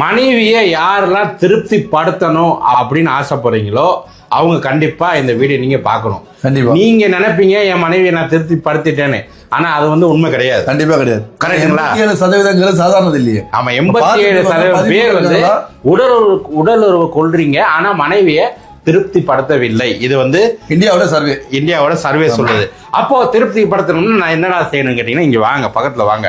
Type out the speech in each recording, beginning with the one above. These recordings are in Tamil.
மனைவியை யாரெல்லாம் திருப்தி படுத்தணும் அப்படின்னு ஆசைப்படுறீங்களோ அவங்க கண்டிப்பா இந்த வீடியோ நீங்க பார்க்கணும். கண்டிப்பா. நீங்க நினைப்பீங்க என் மனைவியை நான் திருப்தி படுத்திட்டேன்னு ஆனா அது வந்து உண்மை கிடையாது. கண்டிப்பா கிடையாது. கரெக்ட்டுங்களா? ஏழு சதவீதங்கிறது சாதாரணது இல்லையே. ஆமா எண்பத்தி ஏழு சதவீதம் பேர் வந்து உடல் உறவு உடல் உறவு கொள்றீங்க ஆனா மனைவியை திருப்தி படுத்தவில்லை இது வந்து இந்தியாவோட சர்வே இந்தியாவோட சர்வே சொல்லுது. அப்போ திருப்தி படுத்தணும்னு நான் என்னடா செய்யணும் கேட்டீங்கன்னா இங்க வாங்க பக்கத்துல வாங்க.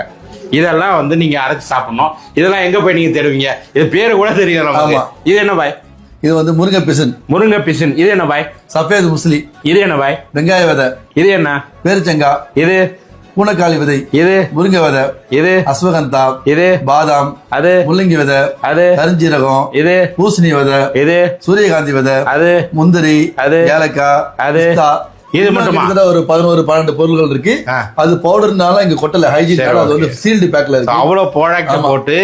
இதெல்லாம் வந்து நீங்க அரைச்சு சாப்பிடணும். இதெல்லாம் எங்க போய் நீங்க தேடுவீங்க? இது பேரு கூட தெரியும் நமக்கு. இது என்ன பாய்? இது வந்து முருங்கை பிசன். முருங்கை பிசின். இது என்ன பாய்? சஃபேத் முஸ்லி. இது என்ன பாய்? வெங்காய விதை. இது என்ன? பேரிச்சங்காய் இது? பூனைக்காளி விதை. இது? முருங்கை விதை. இது? அஸ்வகந்தா. இது? பாதாம். அது? முள்ளங்கி விதை. அது? கருஞ்சீரகம். இது? பூசணி விதை. இது? சூரியகாந்தி விதை. அது? முந்திரி. அது? ஏலக்காய். அது. இது மட்டுமா? ஒரு பதினோரு பன்னெண்டு பொருட்கள் இருக்கு. அது பவுடர்னால இங்க கொட்டல ஹைஜீன் அது வந்து சீல்டு பேக்ல இருக்கு அவ்வளவு ஆமா. போட்டு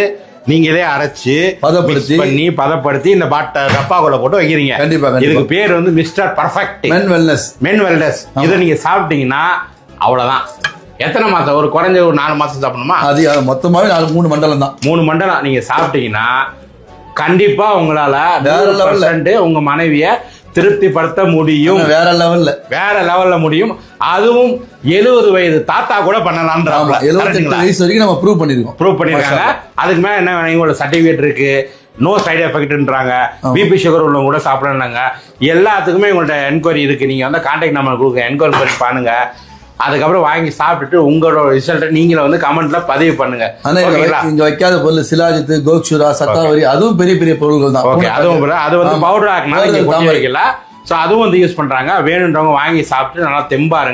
நீங்களே அரைச்சு பதப்படுத்தி. பண்ணி பதப்படுத்தி இந்த பாட்ட டப்பாக்குள்ள போட்டு வைக்கிறீங்க கண்டிப்பா. இதுக்கு பேர் வந்து mister perfect men wellness men wellness இதை நீங்க சாப்பிட்டீங்கன்னா அவ்வளவுதான் எத்தனை மாசம் ஒரு குறைஞ்ச ஒரு நாலு மாசம் சாப்பிடணுமா அது மொத்தமாவே நாலு மூணு மண்டலம் தான் மூணு மண்டலம் நீங்க சாப்பிட்டீங்கன்னா கண்டிப்பா உங்களால வேற நூறு level ல. percent உங்க மனைவிய திருப்திப்படுத்த முடியும். வேற லெவல்ல வேற லெவல்ல முடியும். அதுவும் எழுபது வயது தாத்தா கூட ஆமா பண்ணலாம்ன்ற எழுபத்தெட்டு வயசு வரைக்கும் நம்ம ப்ரூவ் பண்ணிருக்கோம். ப்ரூவ் பண்ணிருக்காங்க. அதுக்கு மேல என்ன வேணும்? இவங்களோட சர்டிபிகேட் இருக்கு. நோ சைடு எஃபெக்ட்ன்றாங்க பிபி சுகர் உள்ளவங்க கூட சாப்பிடணுங்க எல்லாத்துக்குமே உங்கள்ட்ட என்கொயரி இருக்கு. நீங்க வந்து கான்டாக்ட் நம்பர் கொடுங்க. என்கொயரி பண்ணி பாருங்க. அதுக்கப்புறம் வாங்கி சாப்பிட்டுட்டு உங்களோட ரிசல்ட்டை நீங்களும் வந்து கமெண்ட்ல பதிவு பண்ணுங்க ஆனா இங்க வைக்காத பொருள் சிலாஜித் கோக்ஷுரா சத்தாவரி அதுவும் பெரிய பெரிய பொருள்கள் தான் ஓகே அதுவும். அது வந்து. பவுடர் ஆக்கினால இங்க Powder கொட்டி தாமரை. வைக்கல ஸோ அதுவும் வந்து யூஸ் பண்றாங்க வேணுன்றவங்க வாங்கி சாப்பிட்டு நல்லா தெம்பாருங்க